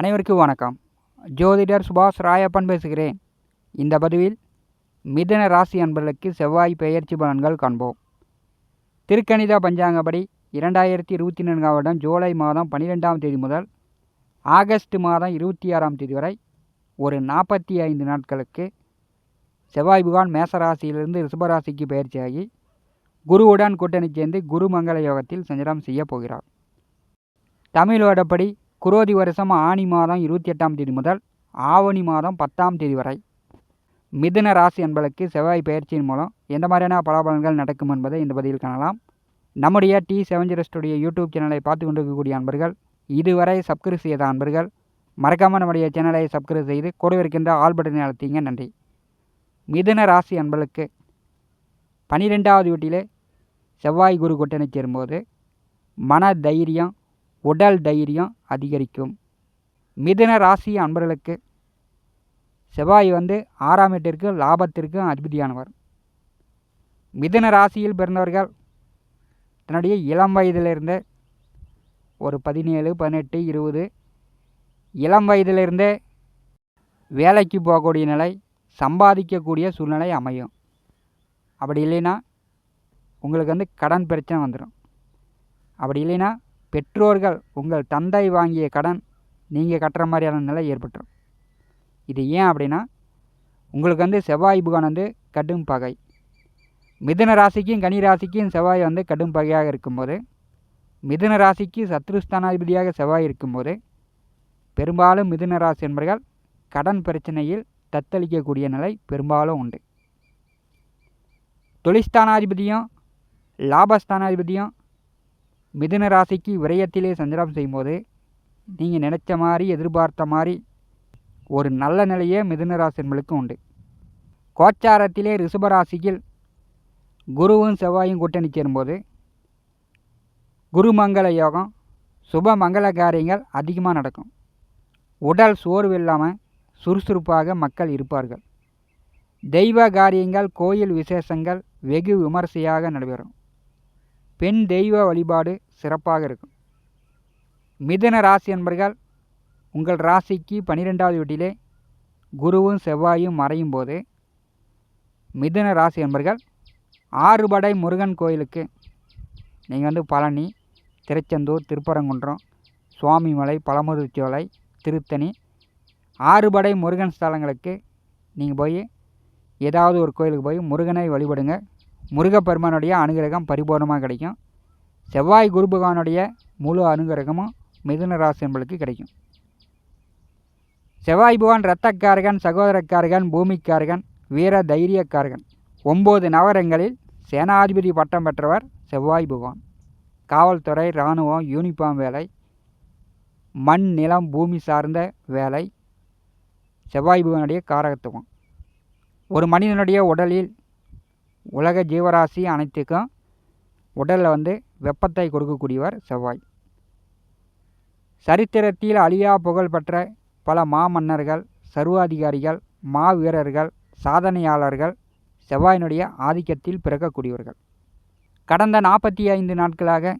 அனைவருக்கும் வணக்கம். ஜோதிடர் சுபாஷ் ராயப்பன் பேசுகிறேன். இந்த பதிவில் மிதன ராசி அன்பர்களுக்கு செவ்வாய் பெயர்ச்சி பலன்கள் காண்போம். திருக்கணித பஞ்சாங்கப்படி இரண்டாயிரத்தி இருபத்தி நான்காம் வருடம் ஜூலை மாதம் பன்னிரெண்டாம் தேதி முதல் ஆகஸ்ட் மாதம் இருபத்தி ஆறாம் தேதி வரை ஒரு நாற்பத்தி ஐந்து நாட்களுக்கு செவ்வாய் புகான் மேசராசியிலிருந்து ரிஷபராசிக்கு பயிற்சியாகி குருவுடன் கூட்டணி சேர்ந்து குரு மங்கள யோகத்தில் சஞ்சலம் செய்யப் போகிறார். தமிழ் வருடப்படி குரோதி வருஷம் ஆனி மாதம் இருபத்தி எட்டாம் தேதி முதல் ஆவணி மாதம் பத்தாம் தேதி வரை. மிதுன ராசி என்பதற்கு செவ்வாய் பயிற்சியின் மூலம் எந்த மாதிரியான பலாபலன்கள் நடக்கும் என்பதை இந்த பதிவில் காணலாம். நம்முடைய டி செவன் ஸ்டுடியோ யூடியூப் சேனலை பார்த்து கொண்டிருக்கக்கூடிய அன்பர்கள் இதுவரை சப்ஸ்கிரைப் செய்த அன்பர்கள் மறக்காமல் நம்முடைய சேனலை சப்ஸ்கிரைப் செய்து கூட இருக்கின்ற ஆல் பட்டனை அழுத்திங்க. நன்றி. மிதுன ராசி அன்பர்களுக்கு பனிரெண்டாவது வீட்டிலே செவ்வாய் குரு கூட்டணி சேரும்போது மன தைரியம் உடல் தைரியம் அதிகரிக்கும். மிதுன ராசி அன்பர்களுக்கு செவ்வாய் வந்து ஆறாம் வீட்டிற்கு லாபத்திற்கும் அதிபதியானவர். மிதுன ராசியில் பிறந்தவர்கள் தன்னுடைய இளம் வயதிலிருந்து ஒரு பதினேழு பதினெட்டு இருபது இளம் வயதிலிருந்தே வேலைக்கு போகக்கூடிய நிலை சம்பாதிக்கக்கூடிய சூழ்நிலை அமையும். அப்படி இல்லைன்னா உங்களுக்கு வந்து கடன் பிரச்சனை வந்துடும் அப்படி இல்லைன்னா பெற்றோர்கள் உங்கள் தந்தை வாங்கிய கடன் நீங்கள் கட்டுற மாதிரியான நிலை ஏற்பட்டுரும். இது ஏன் அப்படின்னா உங்களுக்கு வந்து செவ்வாய் புகான் வந்து கடும் பகை. மிதுன ராசிக்கும் கனி ராசிக்கும் செவ்வாய் வந்து கடும் பகையாக இருக்கும்போது மிதுன ராசிக்கு சத்ருஸ்தானாதிபதியாக செவ்வாய் இருக்கும்போது பெரும்பாலும் மிதுன ராசி என்பர்கள் கடன் பிரச்சனையில் தத்தளிக்கக்கூடிய நிலை பெரும்பாலும் உண்டு. தொழிற்தானாதிபதியும் லாபஸ்தானாதிபதியும் மிதுன ராசிக்கு விரயத்திலே சஞ்சாரம் செய்யும்போது நீங்கள் நினச்ச மாதிரி எதிர்பார்த்த மாதிரி ஒரு நல்ல நிலையே மிதுன ராசி உண்டு. கோச்சாரத்திலே ரிஷபராசியில் குருவும் செவ்வாயும் கூட்டணி சேரும்போது குருமங்கள யோகம் சுப மங்கள காரியங்கள் அதிகமாக நடக்கும். உடல் சோர்வு இல்லாமல் சுறுசுறுப்பாக மக்கள் இருப்பார்கள். தெய்வ காரியங்கள் கோயில் விசேஷங்கள் வெகு விமர்சையாக நடைபெறும். பெண் தெய்வ வழிபாடு சிறப்பாக இருக்கும். மிதுன ராசி என்பர்கள் உங்கள் ராசிக்கு பன்னிரெண்டாவது வீட்டிலே குருவும் செவ்வாயும் மறையும் போது மிதுன ராசி என்பர்கள் ஆறுபடை முருகன் கோயிலுக்கு நீங்கள் வந்து பழனி திருச்செந்தூர் திருப்பரங்குன்றம் சுவாமிமலை பழமுதிர்ச்சோலை திருத்தணி ஆறுபடை முருகன் ஸ்தலங்களுக்கு நீங்கள் போய் ஏதாவது ஒரு கோயிலுக்கு போய் முருகனை வழிபடுங்க. முருகப்பெருமானுடைய அனுகிரகம் பரிபூர்ணமாக கிடைக்கும். செவ்வாய் குரு பகவானுடைய முழு அனுகிரகமும் மிதுன ராசி என்பளுக்கு கிடைக்கும். செவ்வாய் பகவான் இரத்தக்காரகன் சகோதரக்காரகன் பூமிக்காரகன் வீர தைரியக்காரகன். ஒம்பது நகரங்களில் சேனாதிபதி பட்டம் பெற்றவர் செவ்வாய் பகவான். காவல்துறை இராணுவம் யூனிஃபார்ம் வேலை மண் நிலம் பூமி சார்ந்த வேலை செவ்வாய் பகவானுடைய காரகத்துவம். ஒரு மனிதனுடைய உடலில் உலக ஜீவராசி அனைத்துக்கும் உடலில் வந்து வெப்பத்தை கொடுக்கக்கூடியவர் செவ்வாய். சரித்திரத்தில் அழியா புகழ்பெற்ற பல மாமன்னர்கள் சர்வாதிகாரிகள் மாவீரர்கள் சாதனையாளர்கள் செவ்வாயினுடைய ஆதிக்கத்தில் பிறக்கக்கூடியவர்கள். கடந்த நாற்பத்தி ஐந்து நாட்களாக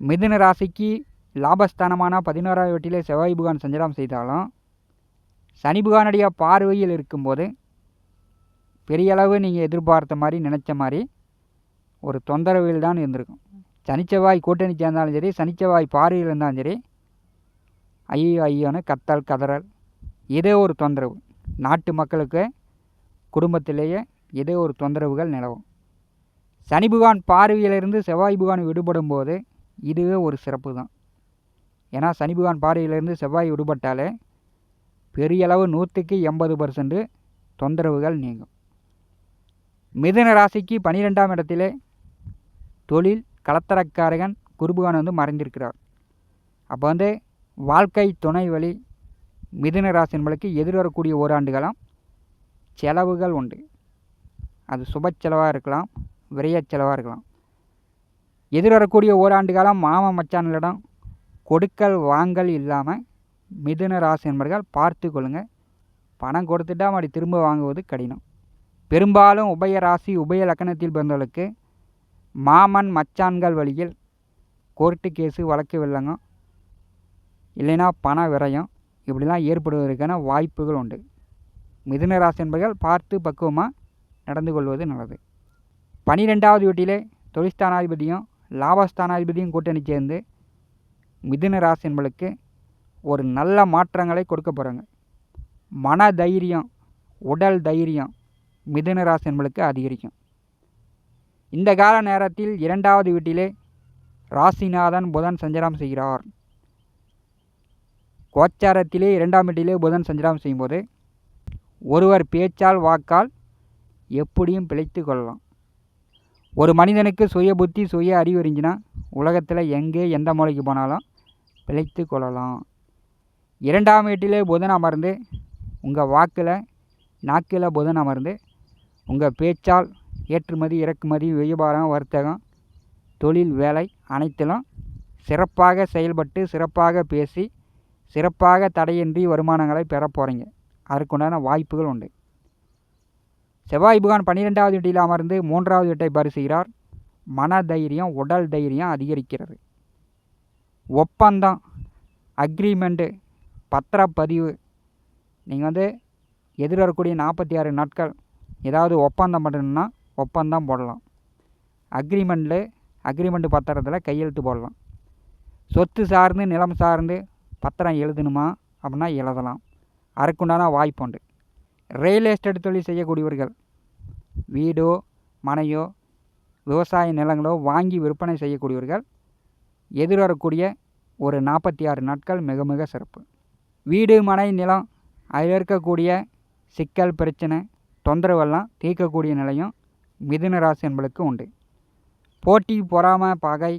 மிதுன ராசிக்கு லாபஸ்தானமான பதினோராவது வீட்டிலே செவ்வாய் புகான் சஞ்சலம் செய்தாலும் சனி புகானுடைய பார்வையில் இருக்கும்போது பெரியளவு நீங்கள் எதிர்பார்த்த மாதிரி நினச்ச மாதிரி ஒரு தொந்தரவில் தான் இருந்திருக்கும். சனிச்சவாய் கூட்டணி சேர்ந்தாலும் சரி சனிச்சவாய் பார்வையில் இருந்தாலும் சரி ஐயோ ஐயோன்னு கத்தல் கதறல் ஏதோ ஒரு தொந்தரவு. நாட்டு மக்களுக்கு குடும்பத்திலேயே இதே ஒரு தொந்தரவுகள் நிலவும். சனி புகான் பார்வையிலிருந்து செவ்வாய் புகான் விடுபடும் போது இதுவே ஒரு சிறப்பு தான். ஏன்னா சனி புகான் பார்வையிலிருந்து செவ்வாய் விடுபட்டாலே பெரிய அளவு நூற்றுக்கு எண்பது பர்சன்ட் தொந்தரவுகள் நீங்கும். மிதுன ராசிக்கு பனிரெண்டாம் இடத்திலே தொழில் கலத்தரக்காரகன் குருபகான் வந்து மறைந்திருக்கிறார். அப்போ வந்து வாழ்க்கை துணை வழி மிதுன ராசி என்பதற்கு எதிர்வரக்கூடிய ஓராண்டு காலம் செலவுகள் உண்டு. அது சுப செலவாக இருக்கலாம் விரைய செலவாக இருக்கலாம். எதிர்வரக்கூடிய ஓராண்டு காலம் மாம மச்சான்களிடம் கொடுக்கல் வாங்கல் இல்லாமல் மிதுன ராசி என்பர்கள் பார்த்து கொள்ளுங்கள் பணம் கொடுத்துட்டா அப்படி திரும்ப வாங்குவது கடினம். பெரும்பாலும் உபய ராசி உபய லக்கணத்தில் பிறந்தவர்களுக்கு மாமன் மச்சான்கள் வழியில் கோர்ட்டு கேஸு வழக்கு வெள்ளங்க இல்லைன்னா பண விரயம் இப்படிலாம் ஏற்படுவதற்கான வாய்ப்புகள் உண்டு. மிதுன ராசி என்பர்கள் பார்த்து பக்குவமாக நடந்து கொள்வது நல்லது. பனிரெண்டாவது வீட்டிலே தொழிற்ஸ்தானாதிபதியும் லாபஸ்தானாதிபதியும் கூட்டணி சேர்ந்து மிதுன ராசி என்பளுக்கு ஒரு நல்ல மாற்றங்களை கொடுக்க போகிறாங்க மன தைரியம் உடல் தைரியம் மிதுன ராசி என்பளுக்கு அதிகரிக்கும். இந்த கால நேரத்தில் இரண்டாவது வீட்டிலே ராசிநாதன் புதன் சஞ்சாரம் செய்கிறார். கோச்சாரத்திலே இரண்டாம் வீட்டிலே புதன் சஞ்சாரம் செய்யும்போது ஒருவர் பேச்சால் வாக்கால் எப்படியும் பிழைத்து கொள்ளலாம். ஒரு மனிதனுக்கு சுய புத்தி சுய அறிவு இருந்துச்சுன்னா உலகத்தில் எங்கே எந்த மூலைக்கு போனாலும் பிழைத்து கொள்ளலாம். இரண்டாம் வீட்டிலே புதன் அமர்ந்து உங்கள் வாக்கில் நாக்கில் புதன் அமர்ந்து உங்கள் பேச்சால் ஏற்றுமதி இறக்குமதி வியாபாரம் வர்த்தகம் தொழில் வேலை அனைத்திலும் சிறப்பாக செயல்பட்டு சிறப்பாக பேசி சிறப்பாக தடையின்றி வருமானங்களை பெற போகிறீங்க அதற்குண்டான வாய்ப்புகள் உண்டு. செவ்வாய் புகான் பன்னிரெண்டாவது வீட்டில் அமர்ந்து மூன்றாவது வீட்டை பரிசுகிறார் மன தைரியம் உடல் தைரியம் அதிகரிக்கிறது. ஒப்பந்தம் அக்ரிமெண்ட்டு பத்திரப்பதிவு. நீங்கள் வந்து எதிர்வரக்கூடிய நாற்பத்தி ஆறு நாட்கள் ஏதாவது ஒப்பந்தம் பண்ணணும்னா ஒப்பந்தம் போடலாம். அக்ரிமெண்ட்டில் அக்ரிமெண்ட் பத்திரத்தில் கையெழுத்து போடலாம். சொத்து சார்ந்து நிலம் சார்ந்து பத்திரம் எழுதணுமா அப்படின்னா எழுதலாம். அதற்குண்டான வாய்ப்பு உண்டு. ரியல் எஸ்டேட் தொழில் செய்யக்கூடியவர்கள் வீடோ மனையோ விவசாய நிலங்களோ வாங்கி விற்பனை செய்யக்கூடியவர்கள் எதிர்வரக்கூடிய ஒரு நாற்பத்தி ஆறு நாட்கள் மிக மிக சிறப்பு. வீடு மனை நிலம் அதில் இருக்கக்கூடிய சிக்கல் பிரச்சனை தொந்தரவெல்லாம் தீர்க்கக்கூடிய நிலையும் மிதுன ராசி என்பளுக்கு உண்டு. போட்டி பொறாமை பகை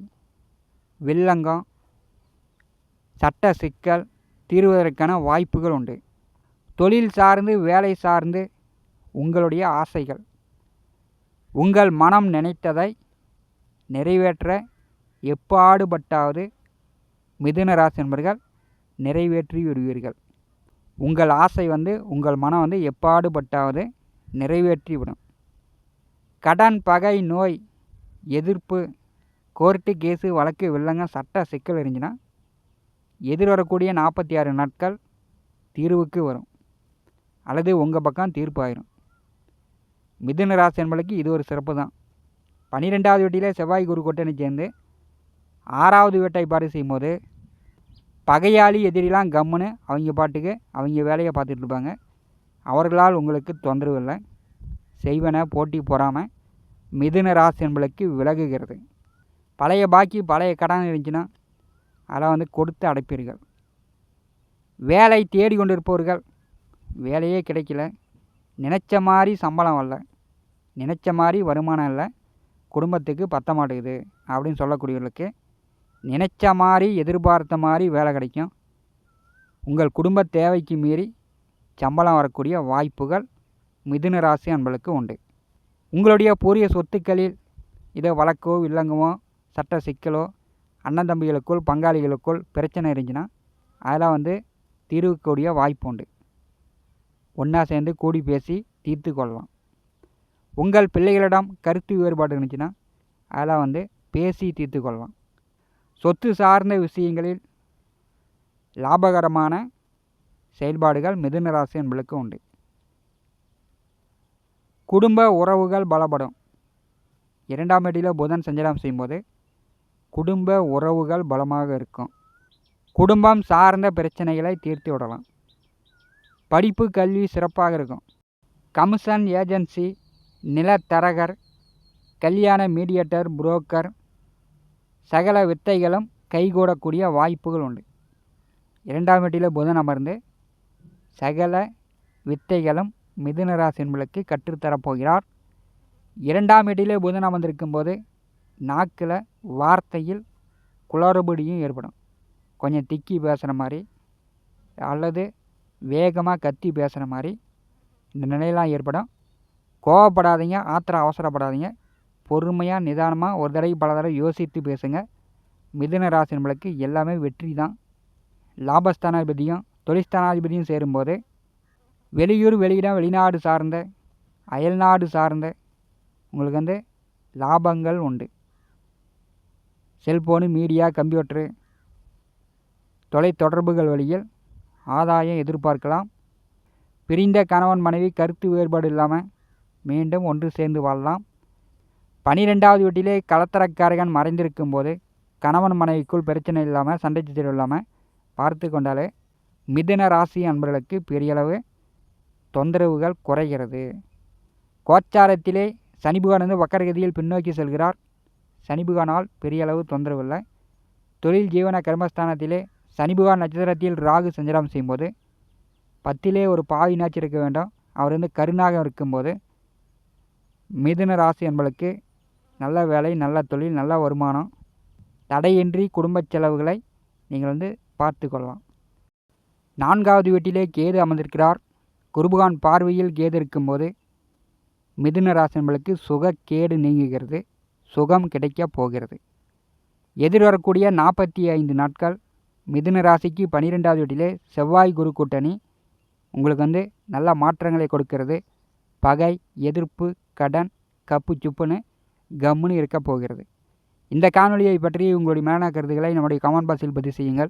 வில்லங்கம் சட்ட சிக்கல் தீர்வதற்கான வாய்ப்புகள் உண்டு. தொழில் சார்ந்து வேலை சார்ந்து உங்களுடைய ஆசைகள். உங்கள் மனம் நினைத்ததை நிறைவேற்ற எப்பாடுபட்டாவது மிதுன ராசி என்பர்கள் நிறைவேற்றி விடுவீர்கள். உங்கள் ஆசை வந்து உங்கள் மனம் வந்து எப்பாடுபட்டாவது நிறைவேற்றிவிடும். கடன் பகை நோய் எதிர்ப்பு கோர்ட்டு கேஸு வழக்கு வில்லங்க சட்ட சிக்கல் இருந்துச்சுன்னா எதிர்வரக்கூடிய நாற்பத்தி ஆறு நாட்கள் தீர்வுக்கு வரும். அல்லது உங்கள் பக்கம் தீர்ப்பு ஆயிரும் மிதுன ராசி என்பளுக்கு இது ஒரு சிறப்பு தான். பன்னிரெண்டாவது வீட்டிலே செவ்வாய் குரு கொட்டனை சேர்ந்து ஆறாவது வீட்டை பாடு செய்யும்போது பகையாளி எதிரிலாம் கம்முன்னு அவங்க பாட்டுக்கு அவங்க வேலையை பார்த்துட்டு இருப்பாங்க. அவர்களால் உங்களுக்கு தொந்தரவு இல்லை செய்வன போட்டி பொறாமல் மிதுன ராசி என்பளுக்கு விலகுகிறது. பழைய பாக்கி பழைய கடன் இருந்துச்சுன்னா அதெல்லாம் வந்து கொடுத்து அடைப்பீர்கள். வேலை தேடி கொண்டிருப்பவர்கள் வேலையே கிடைக்கல. நினச்ச மாதிரி சம்பளம் வரல நினச்ச மாதிரி வருமானம் இல்லை. குடும்பத்துக்கு பத்த மாட்டேங்குது அப்படின்னு சொல்லக்கூடியவர்களுக்கு நினச்ச மாதிரி எதிர்பார்த்த மாதிரி வேலை கிடைக்கும். உங்கள் குடும்ப தேவைக்கு மீறி சம்பளம் வரக்கூடிய வாய்ப்புகள் மிதுன ராசி அன்பளுக்கு உண்டு. உங்களுடைய பூரிய சொத்துக்களில் இதோ வழக்கோ வில்லங்கமோ சட்ட சிக்கலோ அண்ணன் தம்பிகளுக்குள் பங்காளிகளுக்குள் பிரச்சனை இருந்துச்சுன்னா அதெல்லாம் வந்து தீர்வுக்கூடிய வாய்ப்பு உண்டு. ஒன்றா சேர்ந்து கூடி பேசி தீர்த்து கொள்ளலாம். உங்கள் பிள்ளைகளிடம் கருத்து வேறுபாடு இருந்துச்சுன்னா அதெல்லாம் வந்து பேசி தீர்த்து கொள்ளலாம். சொத்து சார்ந்த விஷயங்களில் லாபகரமான செயல்பாடுகள் மிதுன ராசி என்பளுக்கு உண்டு. குடும்ப உறவுகள் பலப்படும். இரண்டாம் இடத்தில் புதன் சஞ்சலம் செய்யும்போது குடும்ப உறவுகள் பலமாக இருக்கும். குடும்பம் சார்ந்த பிரச்சனைகளை தீர்த்து விடலாம். படிப்பு கல்வி சிறப்பாக இருக்கும். கமிஷன் ஏஜென்சி நிலத்தரகர் கல்யாண மீடியேட்டர் புரோக்கர் சகல வித்தைகளும் கைகூடக்கூடிய வாய்ப்புகள் உண்டு. இரண்டாம் வீட்டில் புதன் அமர்ந்து சகல வித்தைகளும் மிதுன ராசி என்பளுக்கு கற்றுத்தரப்போகிறார் இரண்டாம் இடையிலே புதன் அமர்ந்திருக்கும் போது நாக்கில் வார்த்தையில் குளறுபடியும் ஏற்படும். கொஞ்சம் திக்கி பேசுகிற மாதிரி அல்லது வேகமாக கத்தி பேசுகிற மாதிரி இந்த நிலையெல்லாம் ஏற்படும். கோவப்படாதீங்க ஆத்திரம் அவசரப்படாதீங்க. பொறுமையாக நிதானமாக ஒரு தடவை பல தடவை யோசித்து பேசுங்க. மிதுன ராசி நம்மளுக்கு எல்லாமே வெற்றி தான். லாபஸ்தானாதிபதியும் தொழிற்ஸ்தானாதிபதியும் சேரும்போது வெளியூர் வெளியிடம் வெளிநாடு சார்ந்த அயல்நாடு சார்ந்த உங்களுக்கு வந்து லாபங்கள் உண்டு. செல்ஃபோனு மீடியா கம்ப்யூட்ரு தொலைத்தொடர்புகள் வழியில் ஆதாயம் எதிர்பார்க்கலாம். பிரிந்த கணவன் மனைவி கருத்து வேறுபாடு இல்லாமல் மீண்டும் ஒன்று சேர்ந்து வாழலாம். பனிரெண்டாவது வீட்டிலே கலத்தரக்காரகன் மறைந்திருக்கும் போது கணவன் மனைவிக்குள் பிரச்சனை இல்லாமல் சண்டை சித்திரம் இல்லாமல் பார்த்து கொண்டாலே மிதுன ராசி அன்பர்களுக்கு பெரியளவு தொந்தரவுகள் குறைகிறது. கோச்சாரத்திலே சனி வந்து வக்கரகதியில் பின்னோக்கி செல்கிறார். சனி பகவானால் பெரிய அளவு தொந்தரவு இல்லை தொழில் ஜீவன கர்மஸ்தானத்திலே சனி நட்சத்திரத்தில் ராகு சஞ்சாரம் செய்யும்போது பத்திலே ஒரு பாவி நாச்சு இருக்க வேண்டும். அவர் வந்து கருணாக இருக்கும்போது மிதுன ராசி என்பளுக்கு நல்ல வேலை நல்ல தொழில் நல்ல வருமானம் தடையின்றி குடும்ப செலவுகளை நீங்கள் வந்து பார்த்து கொள்ளலாம். நான்காவது வீட்டிலே கேது அமர்ந்திருக்கிறார். குருபகான் பார்வையில் கேது இருக்கும்போது மிதுன ராசினர்களுக்கு என்பளுக்கு சுக கேடு நீங்குகிறது. சுகம் கிடைக்கப் போகிறது. எதிர்வரக்கூடிய நாற்பத்தி ஐந்து நாட்கள் மிதுன ராசிக்கு பன்னிரெண்டாவது வீட்டிலே செவ்வாய் குரு கூட்டணி உங்களுக்கு வந்து நல்ல மாற்றங்களை கொடுக்கிறது. பகை எதிர்ப்பு கடன் கப்பு சுப்புன்னு கம்முன்னு இருக்க போகிறது. இந்த காணொலியை பற்றி உங்களுடைய மேலான கருத்துக்களை நம்முடைய கமெண்ட் பாக்ஸில் பதிவு செய்யுங்கள்.